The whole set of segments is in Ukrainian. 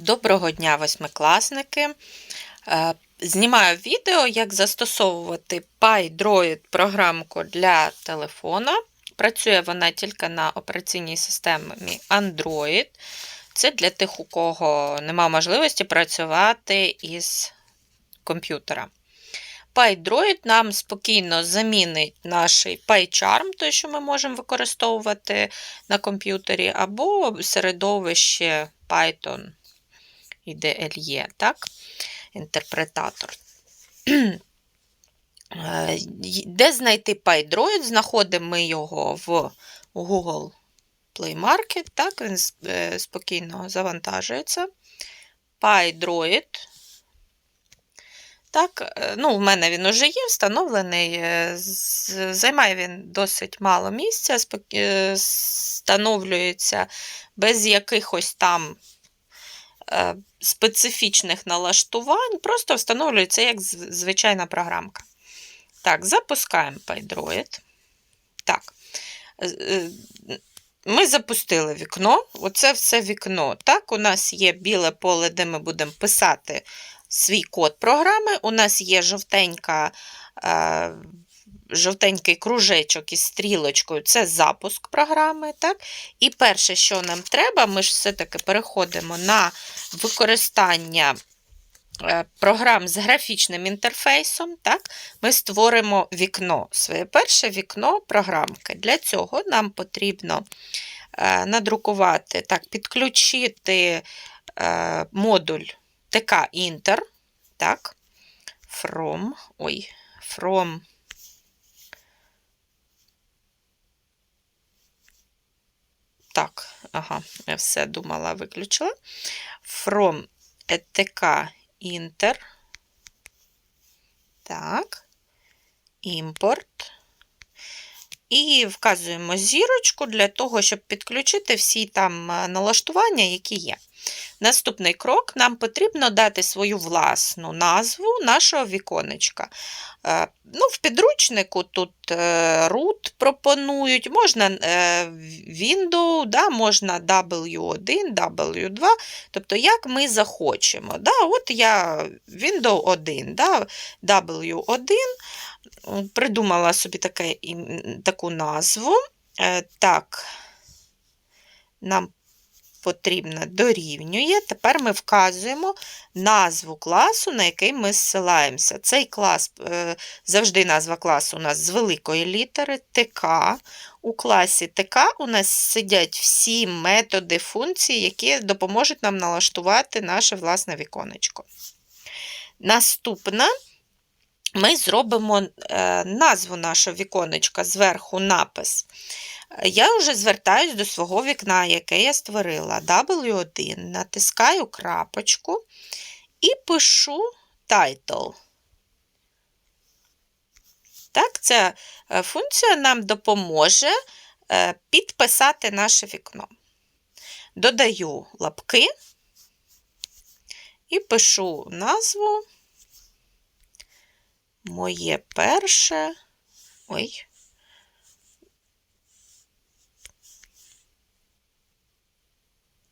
Доброго дня, восьмикласники! Е, Знімаю відео, як застосовувати PyDroid програмку для телефона. Працює вона тільки на операційній системі Android. Це для тих, у кого немає можливості працювати із комп'ютера. PyDroid нам спокійно замінить наш PyCharm, той, що ми можемо використовувати на комп'ютері, або середовище Python і DLE, так? інтерпретатор. Е, Де знайти PyDroid? Знаходимо ми його в Google Play Market, так, він е, спокійно завантажується. PyDroid. Так, е, ну, в мене він уже є встановлений, займає він досить мало місця, встановлюється без якихось там специфічних налаштувань, просто встановлюється як звичайна програмка. Так, запускаємо PyDroid. Так. Ми запустили вікно. Оце все вікно. Так, у нас є біле поле, де ми будемо писати свій код програми. У нас є жовтенька жовтенький кружечок із стрілочкою це запуск програми. так? І перше, що нам треба, ми ж все-таки переходимо на використання е, програм з графічним інтерфейсом. так? Ми створимо вікно, своє перше вікно програмки. Для цього нам потрібно е, надрукувати, так, підключити е, модуль TK-Inter, так, from, ой, from Так, ага, я все думала, виключила. From ETK Inter. Так, імпорт. І вказуємо зірочку для того, щоб підключити всі там е, налаштування, які є. Наступний крок: нам потрібно дати свою власну назву нашого віконечка. Е, ну, В підручнику тут е, root пропонують, можна Windows, да, можна W1, W2, тобто, як ми захочемо. Да, От я Windows 1, да, W1 придумала собі таке, таку назву. Е, так, нам потрібно дорівнює. Тепер ми вказуємо назву класу, на який ми зсилаємося. Цей клас, е, завжди назва класу у нас з великої літери ТК. У класі ТК у нас сидять всі методи функції, які допоможуть нам налаштувати наше власне віконечко. Наступна ми зробимо е, назву нашого віконечка, зверху напис. Я вже звертаюсь до свого вікна, яке я створила W1, натискаю крапочку і пишу title. Так, ця е, функція нам допоможе е, підписати наше вікно. Додаю лапки і пишу назву моє перше. Ой.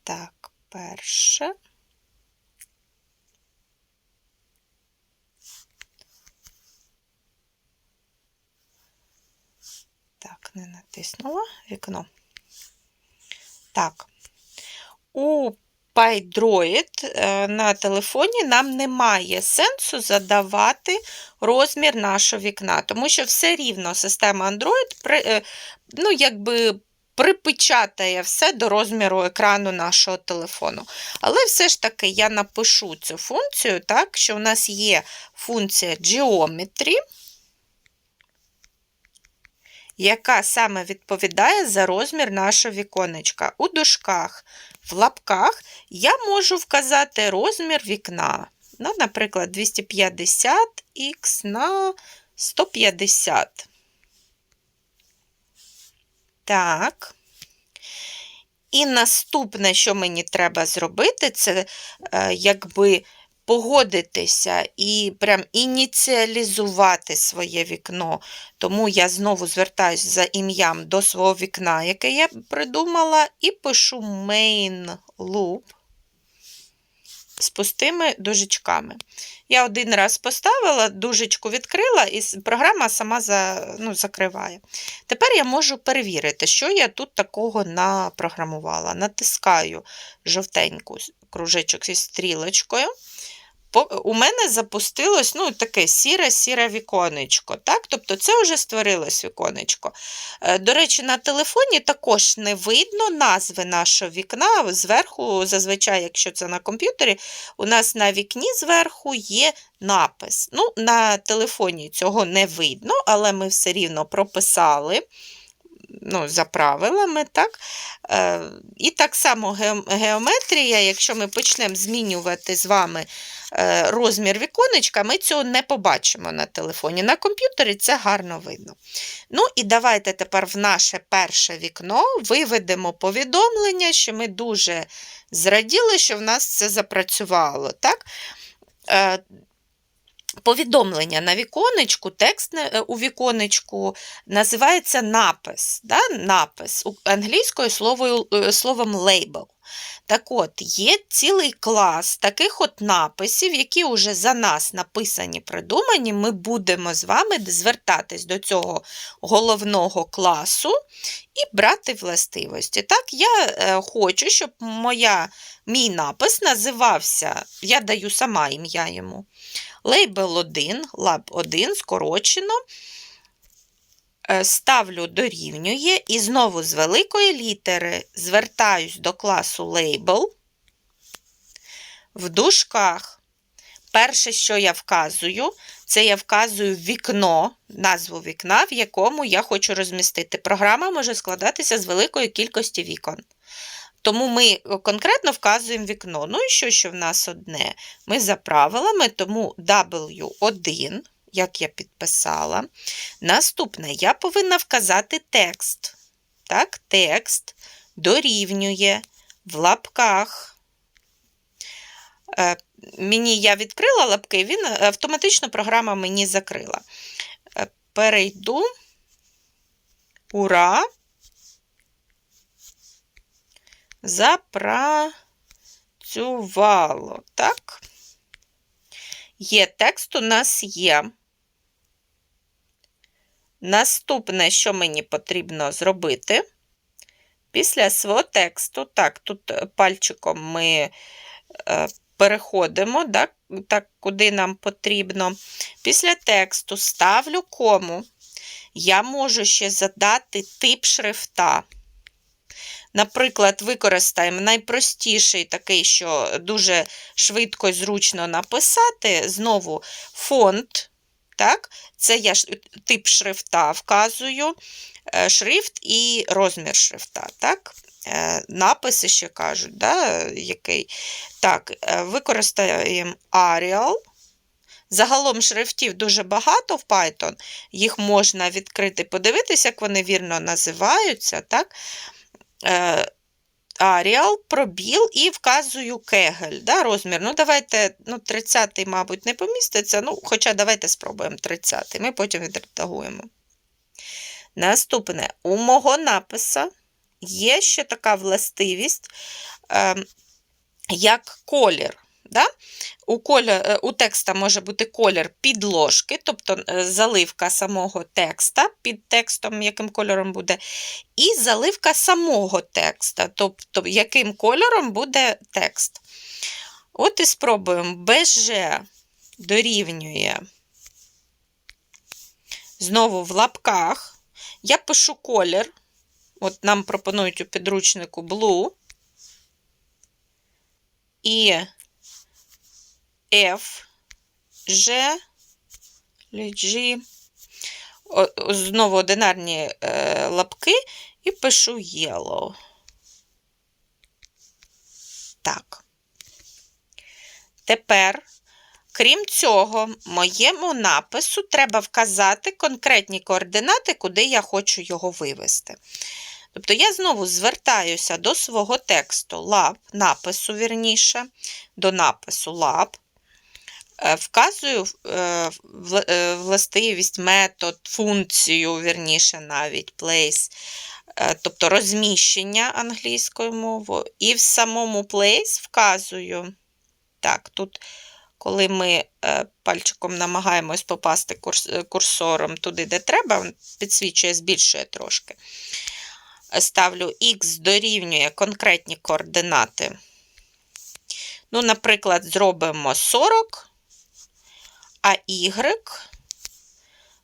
Так, перше. Так, не натиснула вікно. Так. У PyDroid е, на телефоні нам немає сенсу задавати розмір нашого вікна, тому що все рівно система Android е, ну, якби припечатає все до розміру екрану нашого телефону. Але все ж таки я напишу цю функцію, так, що у нас є функція Geometry, яка саме відповідає за розмір нашого віконечка. У дужках в лапках я можу вказати розмір вікна. Ну, Наприклад, 250х на 150. Так. І наступне, що мені треба зробити, це е, якби погодитися і прям ініціалізувати своє вікно. Тому я знову звертаюся за ім'ям до свого вікна, яке я придумала, і пишу main loop. з пустими дужечками. Я один раз поставила, дужечку відкрила, і програма сама за, ну, закриває. Тепер я можу перевірити, що я тут такого напрограмувала. Натискаю жовтеньку кружечок зі стрілочкою у мене запустилось ну, таке сіре-сіре віконечко. Так? Тобто це вже створилось віконечко. Е, до речі, на телефоні також не видно назви нашого вікна. Зверху, зазвичай, якщо це на комп'ютері, у нас на вікні зверху є напис. Ну, На телефоні цього не видно, але ми все рівно прописали ну, за правилами. так? Е, І так само геометрія, якщо ми почнемо змінювати з вами розмір віконечка, ми цього не побачимо на телефоні. На комп'ютері це гарно видно. Ну і давайте тепер в наше перше вікно виведемо повідомлення, що ми дуже зраділи, що в нас це запрацювало. так? Е, повідомлення на віконечку, текст е, у віконечку називається напис. Да? Напис англійською словою, е, словом label. Так от, є цілий клас таких от написів, які вже за нас написані, придумані, ми будемо з вами звертатись до цього головного класу і брати властивості. Так, Я е, хочу, щоб моя, мій напис називався, я даю сама ім'я йому. Лейбл 1, лаб 1 скорочено. Е, ставлю дорівнює і знову з великої літери звертаюсь до класу Label. В дужках. Перше, що я вказую, це я вказую вікно, назву вікна, в якому я хочу розмістити. Програма може складатися з великої кількості вікон. Тому ми конкретно вказуємо вікно. Ну і що, що в нас одне? Ми за правилами, тому W1 як я підписала. Наступне, я повинна вказати текст. Так, Текст дорівнює в лапках. Е, мені я відкрила лапки, він е, автоматично програма мені закрила. Е, перейду. Ура! Запрацювало. Так? Є текст у нас є. Наступне, що мені потрібно зробити, після свого тексту, так, тут е, пальчиком ми е, переходимо, так, так, куди нам потрібно. Після тексту ставлю кому. Я можу ще задати тип шрифта. Наприклад, використаємо найпростіший такий, що дуже швидко і зручно написати. Знову фонд. Так? Це я тип шрифта вказую, е, шрифт і розмір шрифта. Так? Е, написи ще кажуть, да, який. Так, е, використаємо Arial. Загалом шрифтів дуже багато в Python, їх можна відкрити, подивитися, як вони вірно називаються. Так? Аріал, пробіл і вказую кегель. да, розмір. Ну, давайте, ну, 30-й, мабуть, не поміститься. ну, Хоча давайте спробуємо 30-й, ми потім відредагуємо. Наступне, у мого написа є ще така властивість, е, як колір. Да? У колір, е, у текста може бути колір підложки, тобто е, заливка самого текста, під текстом, яким кольором буде, і заливка самого текста, тобто яким кольором буде текст. От і спробуємо БЖ дорівнює. Знову в лапках. Я пишу колір. От нам пропонують у підручнику blue. І F, G, G, знову одинарні е, лапки і пишу yellow. Так. Тепер, крім цього, моєму напису треба вказати конкретні координати, куди я хочу його вивести. Тобто я знову звертаюся до свого тексту lab, напису, вірніше, до напису lab. Е, вказую е, е, властивість, метод, функцію, вірніше, навіть place, тобто розміщення англійською мовою, і в самому place вказую Так, тут, коли ми пальчиком намагаємось попасти курсором туди, де треба, підсвічує, збільшує трошки. Ставлю Х дорівнює конкретні координати. Ну, наприклад, зробимо 40, а Y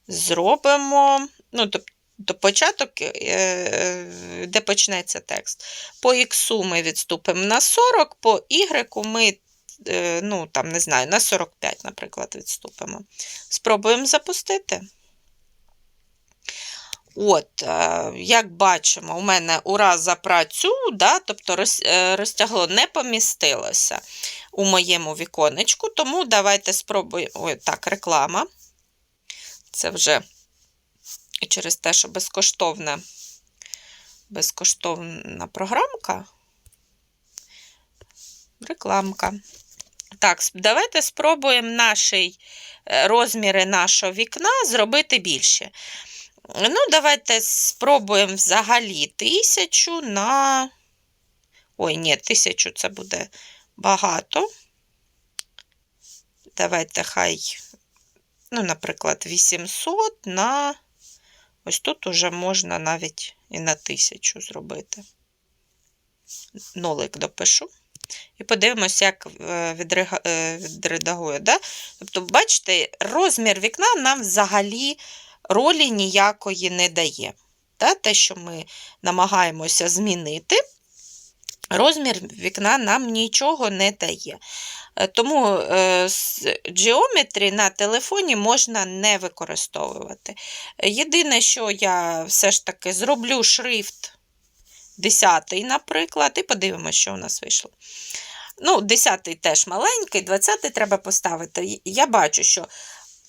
зробимо, ну, до початок, е, де почнеться текст. По Х ми відступимо на 40, по Y ми, е, ну, там, не знаю, на 45, наприклад, відступимо. Спробуємо запустити. От, е, як бачимо, у мене ура запрацю, да, тобто е, розтягло не помістилося у моєму віконечку, тому давайте спробуємо. Ой, так, реклама. Це вже через те, що безкоштовна, безкоштовна програмка. Рекламка. Так, давайте спробуємо наші е, розміри нашого вікна зробити більше. Ну, давайте спробуємо взагалі тисячу на. Ой, ні, тисячу це буде багато. Давайте хай, ну, наприклад, 800 на. Ось тут уже можна навіть і на тисячу зробити. Нолик допишу. І подивимося, як е, відрега- е. Да? Тобто, бачите, розмір вікна нам взагалі ролі ніякої не дає. Та, те, що ми намагаємося змінити, розмір вікна нам нічого не дає. Е, Тому е, з на телефоні можна не використовувати. Єдине, що я все ж таки зроблю шрифт 10, наприклад, і подивимося, що у нас вийшло. Ну, 10 теж маленький, 20 треба поставити. Я бачу, що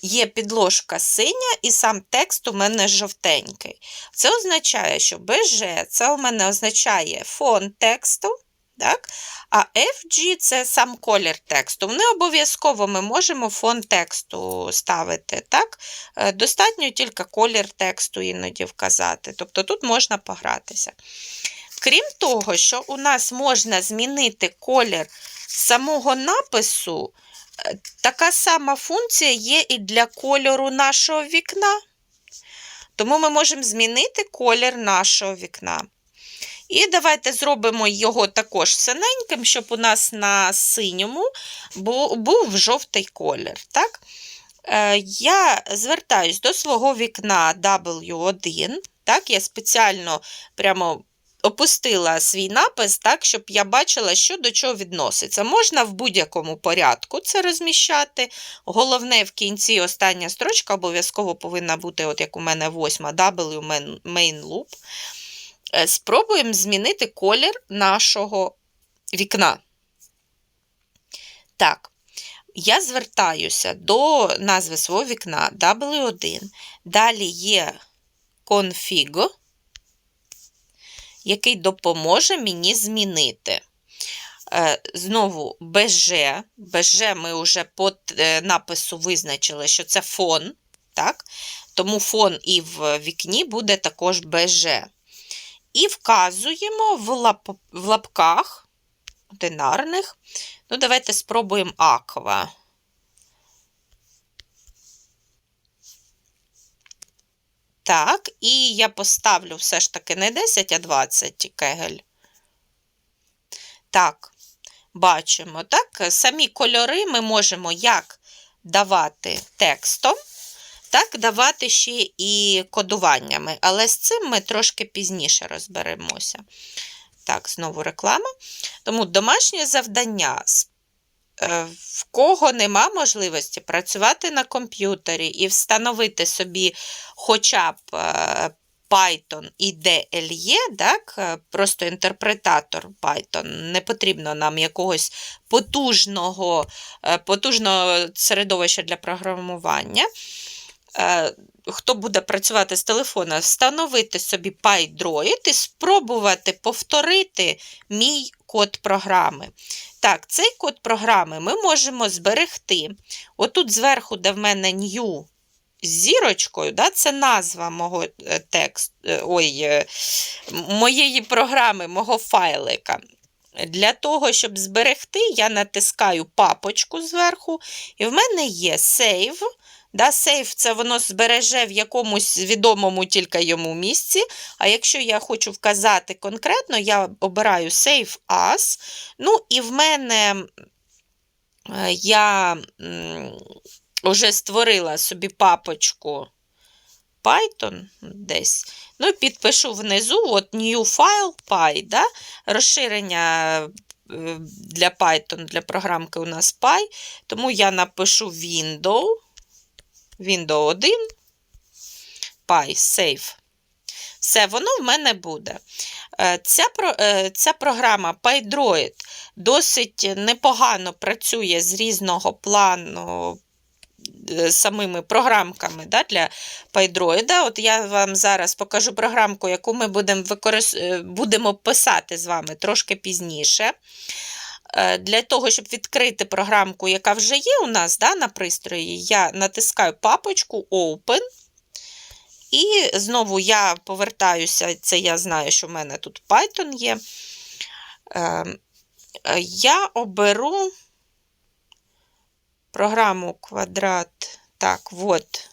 є підложка синя, і сам текст у мене жовтенький. Це означає, що BG це у мене означає фон тексту, так? а FG це сам колір тексту. Не обов'язково ми можемо фон тексту ставити. так? Е, Достатньо тільки колір тексту іноді вказати. Тобто тут можна погратися. Крім того, що у нас можна змінити колір самого напису, така сама функція є і для кольору нашого вікна. Тому ми можемо змінити колір нашого вікна. І давайте зробимо його також синеньким, щоб у нас на синьому був жовтий колір. Так? Е, Я звертаюсь до свого вікна W1. Так? Я спеціально прямо опустила свій напис так, щоб я бачила, що до чого відноситься. Можна в будь-якому порядку це розміщати. Головне, в кінці остання строчка обов'язково повинна бути, от як у мене восьма W main- loop. Е, Спробуємо змінити колір нашого вікна. Так, я звертаюся до назви свого вікна W1. Далі є config, який допоможе мені змінити. Е, Знову BG. BG ми вже по е, напису визначили, що це фон. Так? Тому фон і в вікні буде також BG. І вказуємо в, лап, в лапках одинарних. Ну, давайте спробуємо аква. Так, і я поставлю все ж таки не 10, а 20 кегель. Так, бачимо, так, самі кольори ми можемо як давати текстом, так давати ще і кодуваннями, але з цим ми трошки пізніше розберемося. Так, знову реклама. Тому домашнє завдання. В кого нема можливості працювати на комп'ютері і встановити собі хоча б е, Python і DLE, так, е, просто інтерпретатор Python, не потрібно нам якогось потужного, е, потужного середовища для програмування. Е, Хто буде працювати з телефона, встановити собі PyDroid і спробувати повторити мій код програми. Так, цей код програми ми можемо зберегти. Отут зверху, де в мене new з зірочкою, да, це назва мого е, тексту, ой, е, моєї програми, мого файлика. Для того, щоб зберегти, я натискаю папочку зверху, і в мене є сейв. Да, Сейв це воно збереже в якомусь відомому тільки йому місці. А якщо я хочу вказати конкретно, я обираю Save As. Ну, і в мене я вже створила собі папочку Python десь. Ну, і підпишу внизу от New File Py, да? розширення е, для Python, для програмки у нас Py, тому я напишу Window, Window 1, Py, Save. Все, воно в мене буде. Е, Ця е, ця програма PyDroid досить непогано працює з різного плану е, самими програмками да, для PyDroid. От я вам зараз покажу програмку, яку ми будемо використ... будемо писати з вами трошки пізніше. Для того, щоб відкрити програмку, яка вже є у нас да, на пристрої, я натискаю папочку Open. І знову я повертаюся, це я знаю, що в мене тут Python є. Ем, я оберу програму квадрат. Так, от.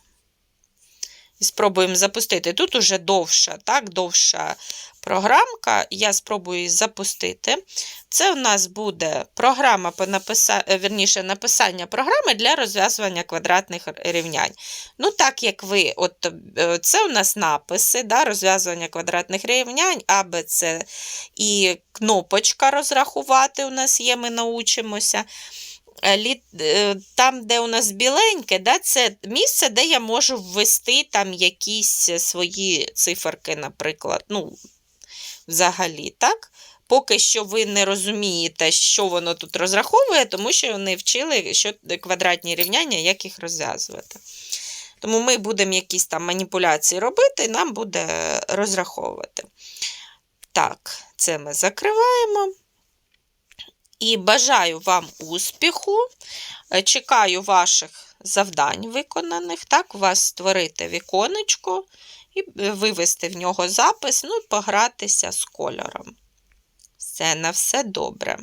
І спробуємо запустити. Тут уже довша, так, довша програмка. Я спробую її запустити. Це у нас буде програма по написа... Е, верніше, написання програми для розв'язування квадратних рівнянь. Ну, так як ви, от е, це у нас написи, да, розв'язування квадратних рівнянь, А, Б, С і кнопочка розрахувати у нас є, ми научимося. Е, там, де у нас біленьке, да, це місце, де я можу ввести там якісь свої циферки, наприклад. ну, Взагалі, так? Поки що ви не розумієте, що воно тут розраховує, тому що не вчили що квадратні рівняння, як їх розв'язувати. Тому ми будемо якісь там маніпуляції робити, і нам буде розраховувати. Так, це ми закриваємо. І бажаю вам успіху. Е, чекаю ваших завдань виконаних. Так, у вас створити віконечко і е, вивести в нього запис, ну і погратися з кольором. Все, на все добре.